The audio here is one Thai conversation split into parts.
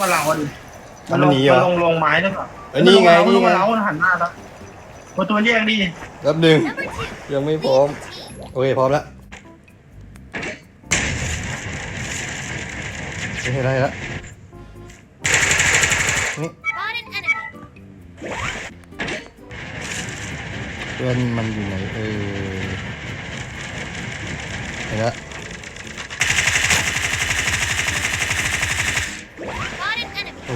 มาเราดิอะมันหนีเหรอลงลงไม้ด้วยก่อนเอ้ยนี่ไงนี่ลงไง มาเราหันหน้าแล้วตัวตัวแยกดิแป๊บหนึ่ง Number two. ยังไม่พร้อม โอเค พร้อมแล้วโอเคได้แล้วนี่ Spot an enemy. เพื่อนมันอยู่ไหนเออเห็นแล้ว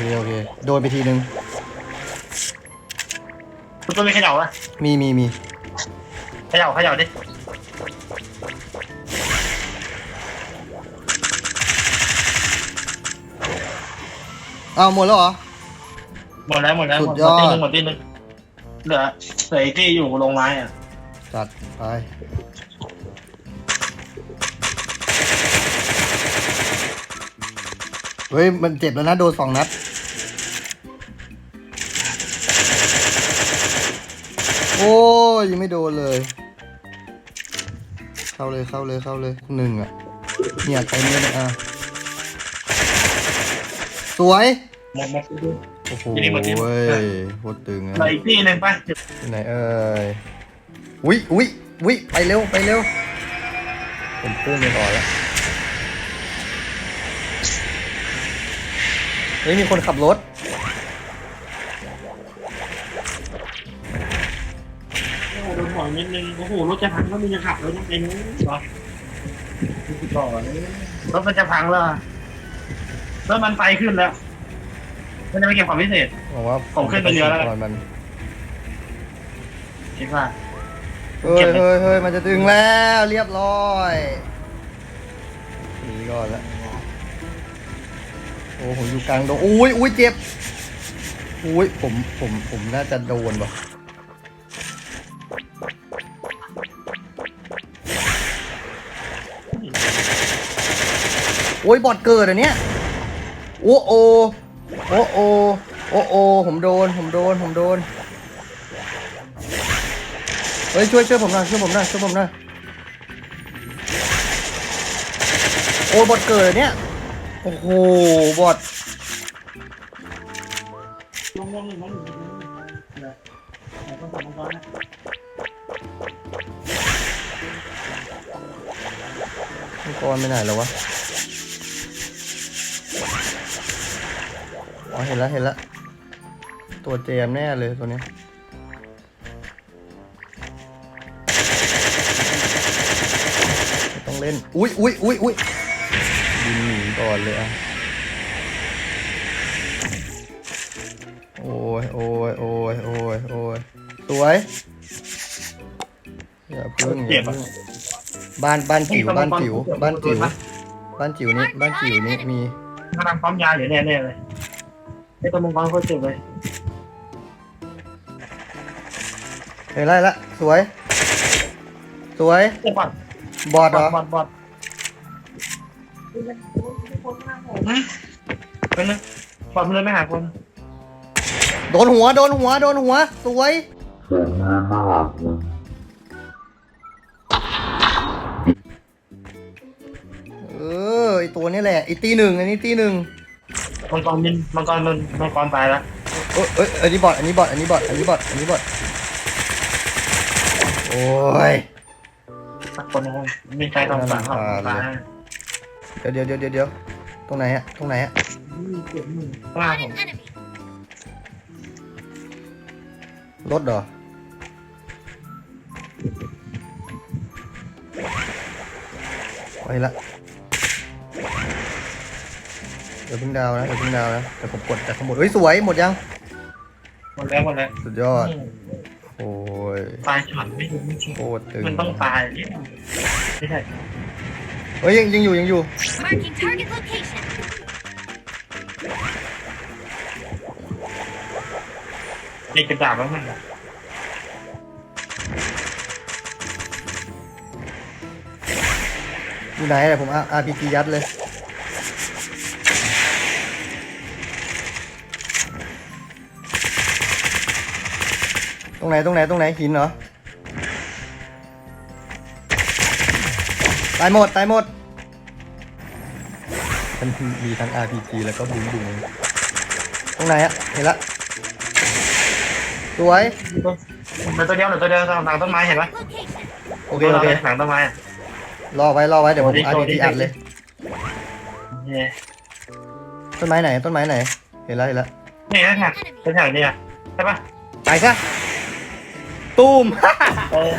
เคโอเค โดนไปทีนึงตัวตัวไม่เขย่าอะมีมีมีเขย่าเขย่าดิอ้าวหมดแล้วเหรอ หมดแล้วหมดแล้วสุหมดดยอดตีหนึงหมดตีหนึงเหลือเหลือไอ้ที่อยู่ลงไม้อะจัดไปเฮ้ยมันเจ็บแล้วนะโดนสองนัด ยยังไม่โดนเลย เข้าเลยเข้าเลยเข้าเลยหนึ่งอะเนี่ยใครเนี่ยนะอะสวยหมดหมดโอ้โหทีนี้หมดทีม เว้ยโคตรตึงเหอะลืออีกที่หนึ่งไปที่ไหนเอ่ยวิวิวิไปเร็วไปเร็วผมพุ่งไปก่อนแล้วเฮ้ยมีคนขับรถ โดนหัวนิดนึง โอ้โห รถจะพังแล้วมึงจะขับรถยังไงนู้นเหรอก่อนรถมันจะพังแล้วรถมันไฟขึ้นแล้ว มันจะไปเก็บของพิเศษบอกว่าผมขึ้นไปเรือแล้ว ก่อนมันคิดว่า เฮ้ยเฮ้ยเฮ้ยมันจะถึงแล้วเรียบร้อยหนีก่อนละโอ้ผมอยู่กลางดงอุ้ยอุ้ยเจ็บอุ้ยผมผมผมน่าจะโดนว่ะ โอ้ยบอดเกิดอันเนี้ยโอ้โอโอ้โอโอ้โอผมโดน ผมโดน ผมโดน เฮ้ยช่วยช่วยผมหน่อยช่วยผมหน่อยช่วยผมหน่อยโอ้บอดเกิดเนี่ย โอ้โหบอดลงลงหนึ่งลงหนึ่งเลยต้องทำมันก่อนนะมังกรไปไหนแล้ววะ เห็นแล้วเห็นแล้ว ตัวเจมแน่เลยตัวเนี้ยไม่ต้องเล่น อุ้ยอุ้ยอุ้ยอุ้ยบินหนีก่อนเลยอะ โอ้ยโอ้ยโอ้ยโอ้ยโอ้ยสวยอย่าพึ่งอย่าพึ่งบ้านบ้านจิ๋วบ้านจิ๋วบ้านจิ๋วบ้านจิ๋วนี่บ้านจิ๋วนี่มีกำลังพร้อมยาอยู่แน่ๆเลย ไอ้ตัวมังกรโคตรเจ็บเลยเห็นไรละ สวย สวยเจ็บก่อนบอดเหรอ บอดบอดเป็นนึงบอดมันเลยไม่หาคนโดนหัว โดนหัว โดนหัว สวย เออไอตัวนี้แหละไอตีหนึ่งอันนี้ตีหนึ่ง มังกรมินมังกรมันมังกรตายแล้วเอยเอยอันนี้บอดอันนี้บอดอันนี้บอดอันนี้บอดอันนี้บอดโอ้ยสักคนนึงมีใจต้องสั่งเขาตายเดี๋ยวเดี๋ยวเดี๋ยวเดี๋ยวเดี๋ยวตรงไหนอะตรงไหนอะข้างหน้า Spot ผม an enemy. รถเหรอไปละเดี๋ยวเพิ่งดาวนะเดี๋ยวเพิ่งดาวนะแต่ผมกดจากข้างบนเฮ้ยสวยหมดยัง หมดแล้วหมดแล้วสุดยอด โอ้ยตายช็อตไม่ถึงโคตรตึงมันต้องตายไม่ใช่เฮ้ยยังยังอยู่ยังอยู่ Marking target location. เด็กกระดาบแล้วมันอยู่ไหนอะผมอาร์พีจียัดเลย ตรงไหนตรงไหนตรงไหนหินเหรอ ตายหมดตายหมด มันมีทั้ง RPG แล้วก็บุ้งบุ้งรงไหนอะเห็นละ สวย เหลือตัวเดียวเหลือตัวเดียวหลังต้นไม้เห็นปะ Location. โอเคโอเคหลังต้นไม้อะรอไว้รอไว้เดี๋ยวผมโอ้อัดดีทีดีอัดเลยนี่ต้นไม้ไหนต้นไม้ไหน เห็นแล้วเห็นแล้วนี่แท็กเป็นแท็กนี่อะใช่ปะไปซะ ตูมเออ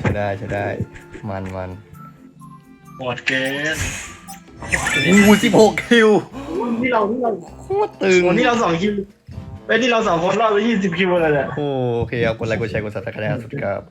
ใช่ได้ใช่ได้ มันมันโหดเกินอู้สิบหกคิวที่เราที่เราโคตรตึงวันนี้เราสองคิวเป็นที่เราสองคนรอดไปยี่สิบคิวเลยแหละ โอเคเอากดไลค์กดแชร์กดซับสไครต์สุดครับ